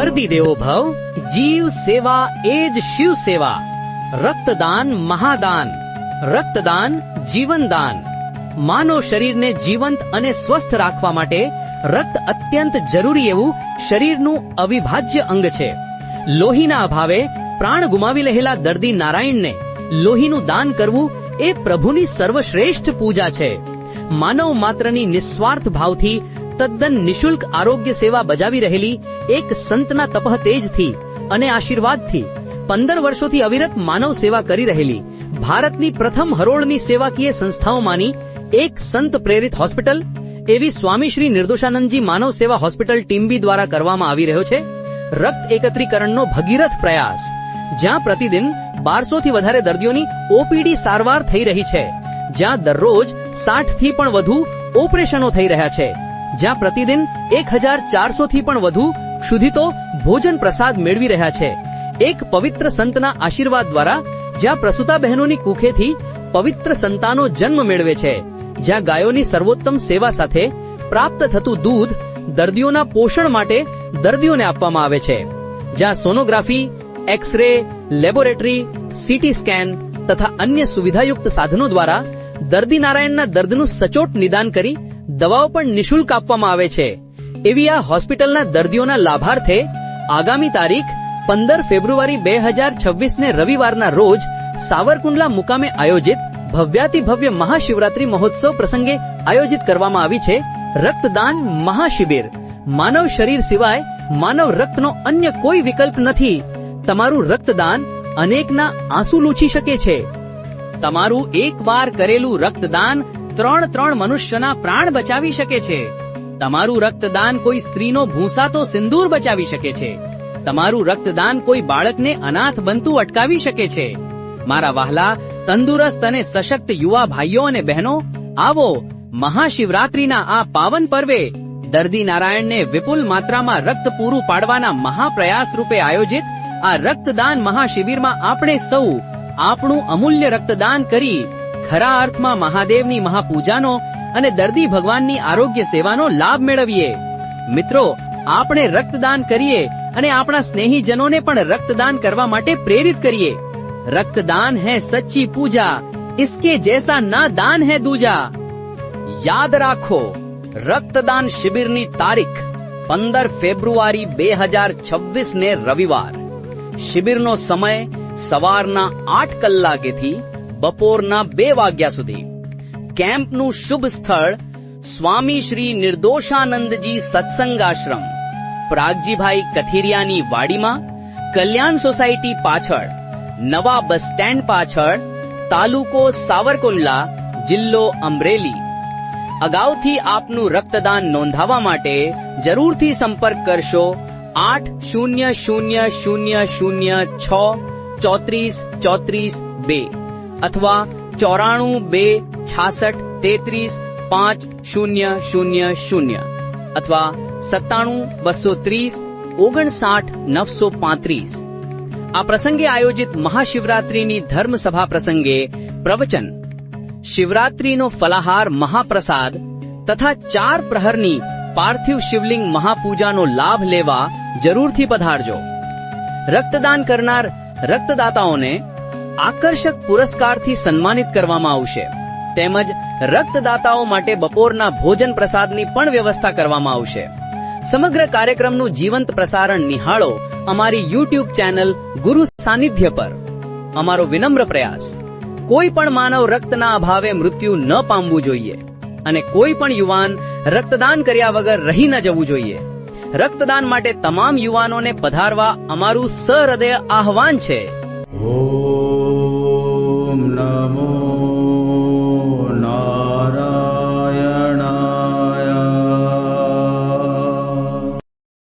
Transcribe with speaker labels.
Speaker 1: ગણપતિ દેવો ભવ, જીવ સેવા એ જ શિવ સેવા. રક્તદાન મહાદાન, રક્તદાન જીવનદાન. માનવ શરીરને જીવંત અને સ્વસ્થ રાખવા માટે રક્ત અત્યંત જરૂરી એવું શરીરનું અવિભાજ્ય અંગ છે. લોહીના અભાવે પ્રાણ ગુમાવી રહેલા દર્દી નારાયણને લોહીનું દાન કરવું એ પ્રભુની સર્વશ્રેષ્ઠ પૂજા છે. માનવ માત્રની નિસ્વાર્થ ભાવથી તદ્દન નિશુલ્ક આરોગ્ય સેવા બજાવી રહેલી એક સંતના તપહ તેજથી અને આશીર્વાદથી પંદર વર્ષોથી અવિરત માનવ સેવા કરી રહેલી ભારતની પ્રથમ હરોળની સેવાકીય સંસ્થાઓમાંની એક સંત પ્રેરિત હોસ્પિટલ, એવી સ્વામી શ્રી નિર્દોષાનંદજી માનવ સેવા હોસ્પિટલ ટીમ્બી દ્વારા કરવામાં આવી રહ્યો છે. રક્ત એકત્રીકરણનો ભગીરથ પ્રયાસ, જ્યાં પ્રતિદિન બારસો થી વધારે દર્દીઓની ઓપીડી સારવાર થઈ રહી છે, જ્યાં દરરોજ સાઠથી પણ વધુ ઓપરેશનો થઈ રહ્યા છે. જ્યાં પ્રતિદિન એક હજાર ચારસો થી પણ વધુ ક્ષુધિતો ભોજન પ્રસાદ મેળવી રહ્યા છે. એક પવિત્ર સંતના આશીર્વાદ દ્વારા જ્યાં પ્રસૂતા બહેનોની કુખેથી પવિત્ર સંતાનો જન્મ મેળવે છે, જ્યાં ગાયોની સર્વોત્તમ સેવા સાથે પ્રાપ્ત થતું દૂધ દર્દીઓના પોષણ માટે દર્દીઓને આપવામાં આવે છે. જ્યાં sonography X ray laboratory, CT scan તથા અન્ય સુવિધાયુક્ત સાધનો દ્વારા દર્દી નારાયણના દર્દનું સચોટ નિદાન કરી દવાઓ પણ નિશુલ્ક આપવામાં આવે છે. એવી આ હોસ્પિટલના દર્દીઓના લાભાર્થે આગામી તારીખ પંદર ફેબ્રુઆરી બે હજાર છવ્વીસ ને રવિવારના રોજ સાવરકુંડલા મુકામે આયોજિત ભવ્યાતિ ભવ્ય મહાશિવરાત્રી મહોત્સવ પ્રસંગે આયોજિત કરવામાં આવી છે રક્તદાન મહાશિબિર. માનવ શરીર સિવાય માનવ રક્તનો અન્ય કોઈ વિકલ્પ નથી. તમારું રક્તદાન અનેકના આંસુ લૂછી શકે છે. તમારું એકવાર કરેલું રક્તદાન ત્રણ ત્રણ મનુષ્યના પ્રાણ બચાવી શકે છે. તમારું રક્તદાન કોઈ સ્ત્રીનો ભૂંસાતો સિંદૂર બચાવી શકે છે. તમારું રક્તદાન કોઈ બાળકને અનાથ બનતું અટકાવી શકે છે. મારા વહાલા, તંદુરસ્ત અને સશક્ત યુવા ભાઈઓ અને બહેનો, આવો, મહાશિવરાત્રીના આ પાવન પર્વે દર્દી નારાયણને વિપુલ માત્રામાં રક્ત પૂરું પાડવાના મહાપ્રયાસ રૂપે આયોજિત આ રક્તદાન મહાશિબિરમાં આપણે સૌ, આપણું અમૂલ્ય રક્તદાન કરી ખરા અર્થમાં મહાદેવની મહાપૂજાનો અને દર્દી ભગવાનની આરોગ્ય સેવાનો લાભ મેળવીએ મિત્રો આપણે રક્તદાન કરીએ અને આપણા સ્નેહીજનોને પણ રક્તદાન કરવા માટે પ્રેરિત કરીએ રક્તદાન હૈ સચ્ચી પૂજા इसके जैसा ना दान है दूजा યાદ રાખો રક્તદાન શિબિરની તારીખ પંદર ફેબ્રુઆરી બે હજાર છવ્વીસ ને રવિવાર શિબિરનો સમય સવારના આઠ કલાકેથી બપોરના બે વાગ્યા સુધી. કેમ્પનું શુભ સ્થળ સ્વામી શ્રી નિર્દોષાનંદજી સત્સંગ આશ્રમ પ્રાગજીભાઈ કથિરિયાની વાડીમાં, કલ્યાણ સોસાયટી પાછળ, નવા બસ સ્ટેન્ડ પાછળ, તાલુકો સાવરકુંડલા, જિલ્લો અમરેલી. અગાઉથી આપનું રક્તદાન નોંધાવા માટે જરૂરથી સંપર્ક કરશો આઠ શૂન્ય શૂન્ય શૂન્ય શૂન્ય છ ચોત્રીસ ચોત્રીસ બે. અથવા ચોરાણું બે છાસઠ તેત્રીસ પાંચ શૂન્ય શૂન્ય શૂન્ય અથવા સત્તાણું બસો ત્રીસ ઓગણસાઠ નવસો પાંત્રીસ આ પ્રસંગે આયોજિત મહાશિવરાત્રીની ધર્મસભા પ્રસંગે પ્રવચન શિવરાત્રીનો ફલાહાર મહાપ્રસાદ તથા ચાર પ્રહરની પાર્થિવ શિવલિંગ મહાપૂજાનો લાભ લેવા જરૂરથી પધારજો રક્તદાન કરનાર રક્તદાતાઓને આકર્ષક પુરસ્કારથી સન્માનિત કરવામાં આવશે. તેમજ રક્તદાતાઓ માટે બપોરના ભોજન પ્રસાદની પણ વ્યવસ્થા કરવામાં આવશે. સમગ્ર કાર્યક્રમનું જીવંત પ્રસારણ નિહાળો અમારી યુટ્યુબ ચેનલ ગુરુ સાનિધ્ય પર. અમારો વિનમ્ર પ્રયાસ. કોઈ પણ માનવ રક્તના અભાવે મૃત્યુ ન પામવું જોઈએ. અને કોઈ પણ યુવાન રક્તદાન કર્યા વગર રહી ન જવું જોઈએ. રક્તદાન માટે તમામ યુવાનોને પધારવા અમારું સહૃદય આહવાન છે.
Speaker 2: ॐ